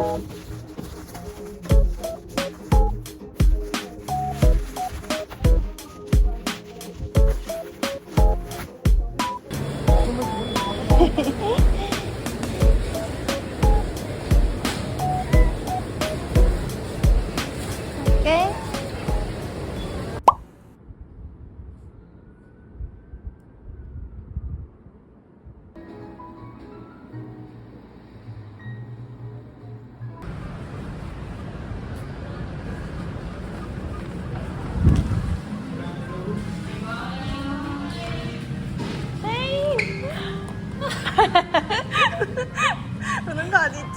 오케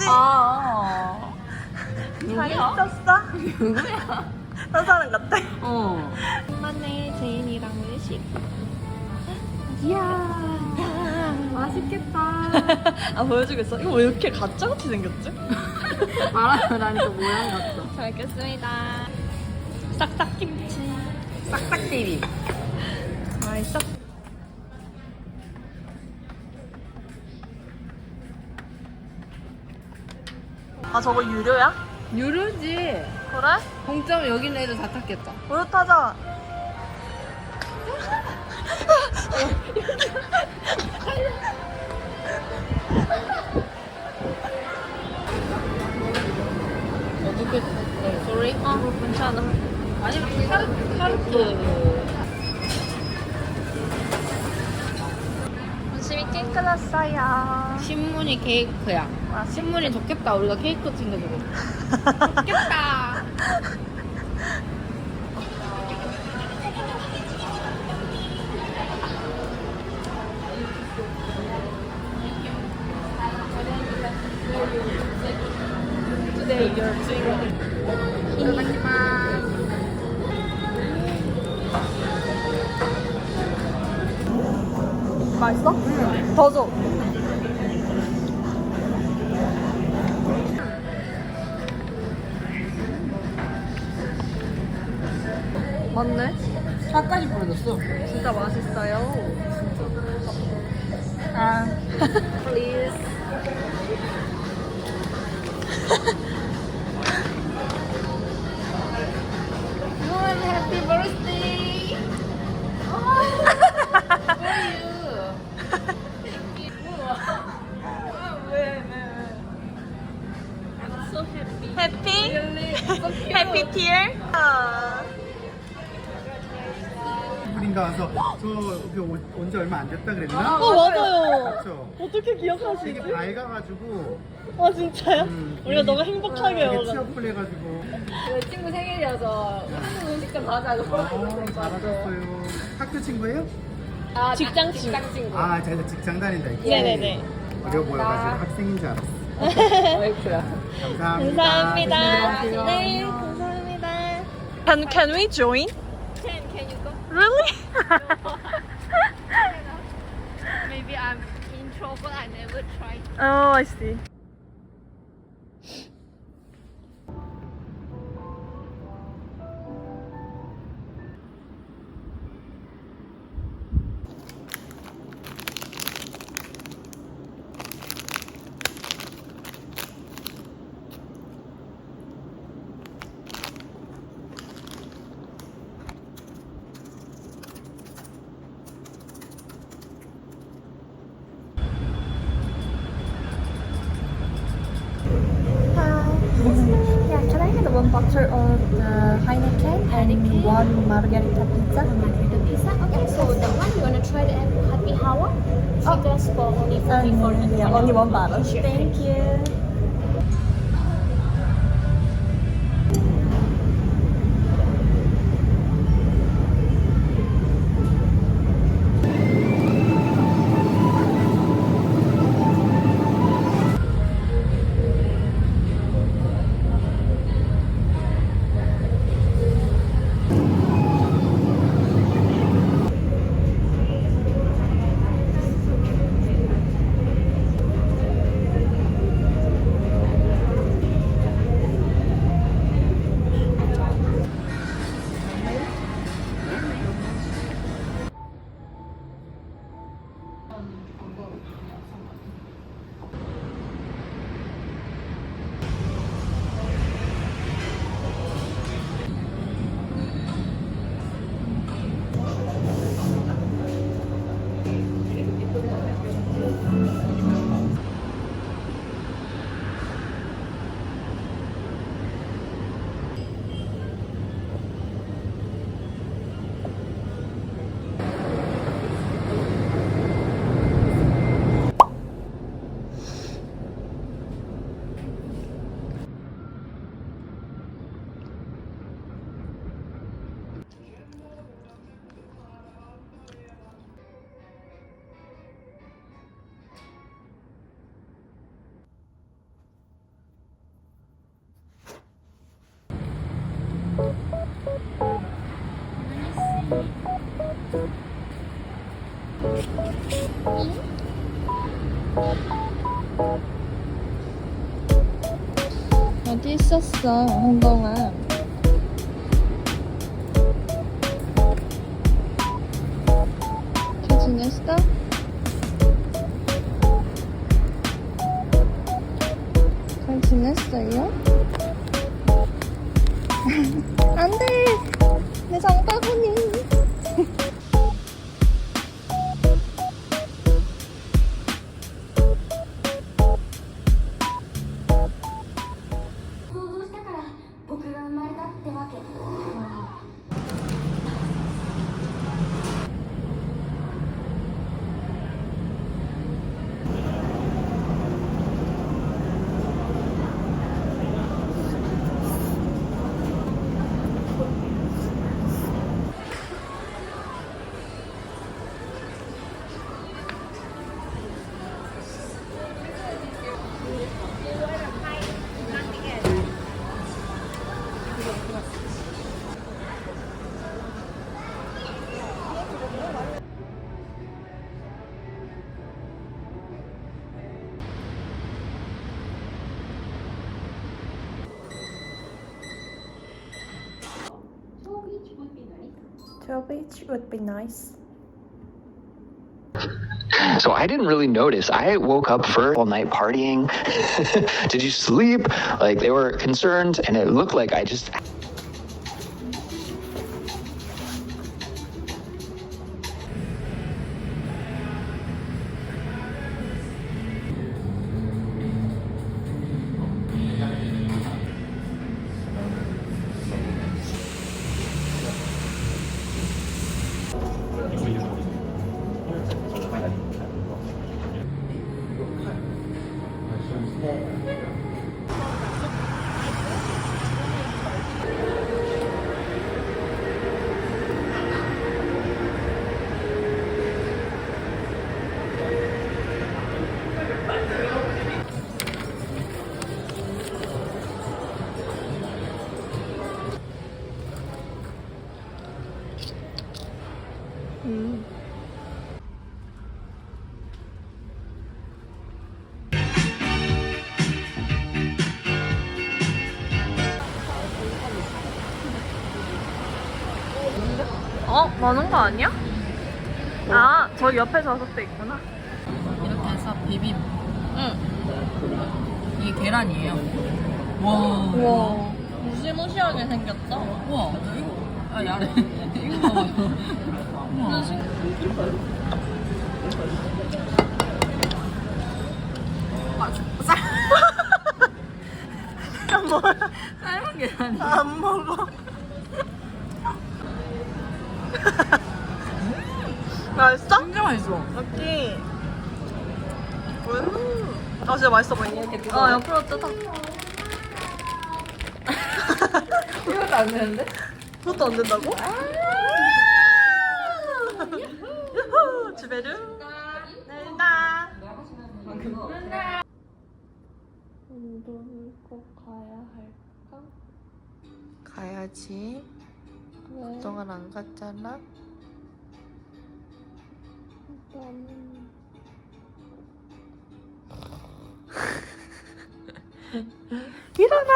아. 잘 누구야? 있었어? 누구야? 딴 사람 같아. 어. 오랜만에 제인이랑 외식. 이야. 맛있겠다. 아 보여주겠어? 이거 왜 이렇게 가짜같이 생겼지? 말하면 나니까 모양 같어. 잘 먹겠습니다. 싹싹 김치. 싹싹TV. 맛있어? 아 저거 유료야? 유료지. 그래? 공짜면 여기 있는 애들 다 탔겠다. 무료 타자. 어떻게, 네, sorry. 어 괜찮아. 아니, 카르, 카르트. 끝났어요. 신문이 케이크야. 아, 신문이 좋겠다. 우리가 케이크 챙겨주고. 좋겠다. Today you're doing 맛있어? 응. 더 줘. 맞네. 차까지 뿌려줬어. 진짜 맛있어요. 아. Please. 분인가 와서 저 여기 온 지 얼마 안 됐다 그랬나? 어 맞아요. 그렇죠. 어떻게 기억하시지? 되게 밝아가지고 아 진짜요? 음, 우리가 너무 행복하게 되게 먹었어. 취업을 해가지고 그 친구 생일이어서 한국 음식점 가자고. 아, 잘하셨어요. 학교 친구예요? 아, 직장 직장 친구. 아, 제가 직장 다닌다. 네네네. 어려 보여가지고 학생인 줄 알았어. 와이프야. 감사합니다. 감사합니다. 네, 감사합니다. Can can we join? Really? Maybe I'm introvert. I never tried. oh, I see. Bottle of the Heineken, and one margarita pizza? Margarita pizza. Okay, so the one you wanna try the happy hour? Three glass for only. Um, yeah, only one bottle. Thank you. 어디 있었어, 한동안? 잘 지냈어? 잘 지냈어요? 안 돼! 내 장바 Would be nice. So I didn't really notice. I woke up for all night partying. Did you sleep? Like they were concerned, and it looked like I just 어? 많은 거 아니야? 아, 저 옆에 좌석도 있구나. 이렇게 해서 비빔. 응. 이게 계란이에요. 와. 우와. 무시무시하게 생겼다. 우와. 이거. 아, 야래. 이거 봐봐요. 우와. 맛있어? 음. 아 진짜 맛있어 보이네. 어 옆으로 뜯어. 이것도 안 되는데? 그것도 안 된다고? 유후 주베르. 넬다. 운동을 꼭 가야 할까? 가야지. 왜? 그동안 안 갔잖아. 나는 일어나!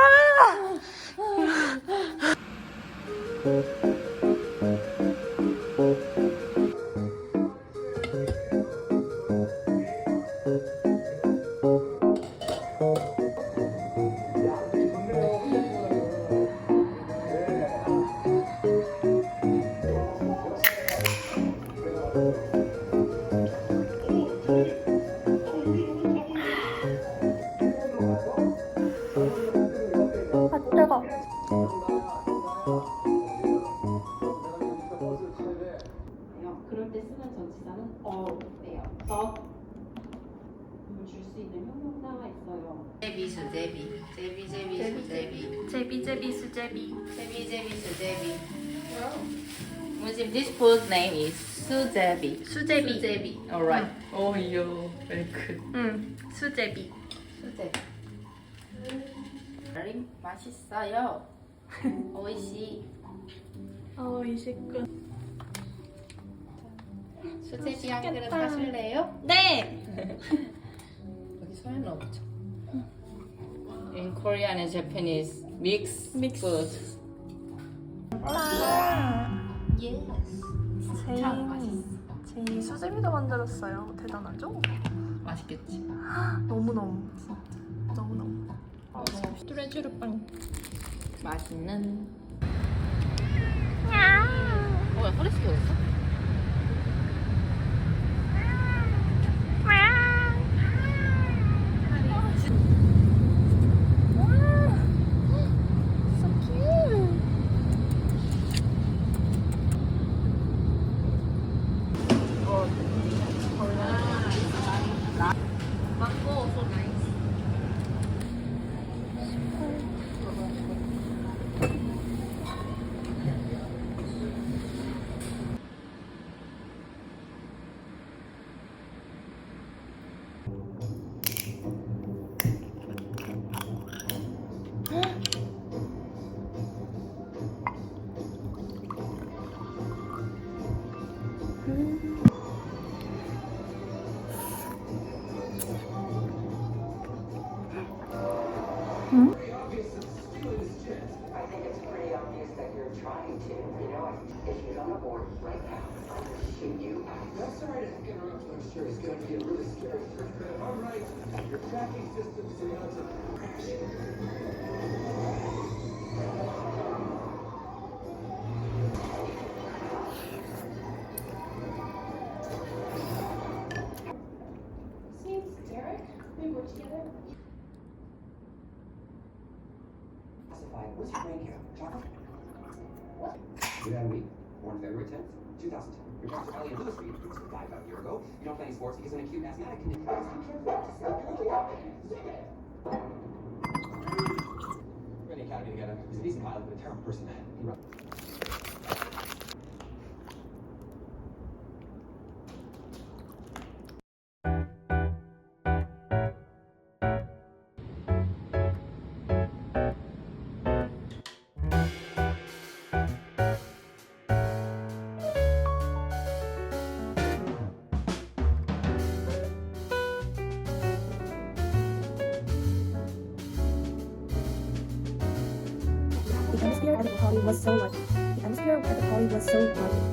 수제비. 수제비. 수제비. Alright. Oh, you very good. 응 수제비. 수제비. 림 맛있어요. 오이시. 아 이식군. 수제비 한 그릇 사실래요? 네. 여기 소연 넣어보자. In Korean and Japanese mix food. Yes. 제인 제인이 수제비도 만들었어요. 대단하죠? 맛있겠지. 너무 너무 진짜 너무 너무. 뚜레쥬르빵. 맛있는. 어, 야, 소리 시켜졌어? right now. I'm you sorry to fucking I'm sure it's going to be a really scary trip. All right, your tracking system's about to crash. What's your rank here? What? Without a me born February 10th, 2010. Your are Ellie Lewis Reed, died about a year ago. You don't play any sports because of an acute asthmatic condition. We're the academy together. He's a decent pilot, but a terrible person. He was so lovely. The atmosphere at the party was so lovely.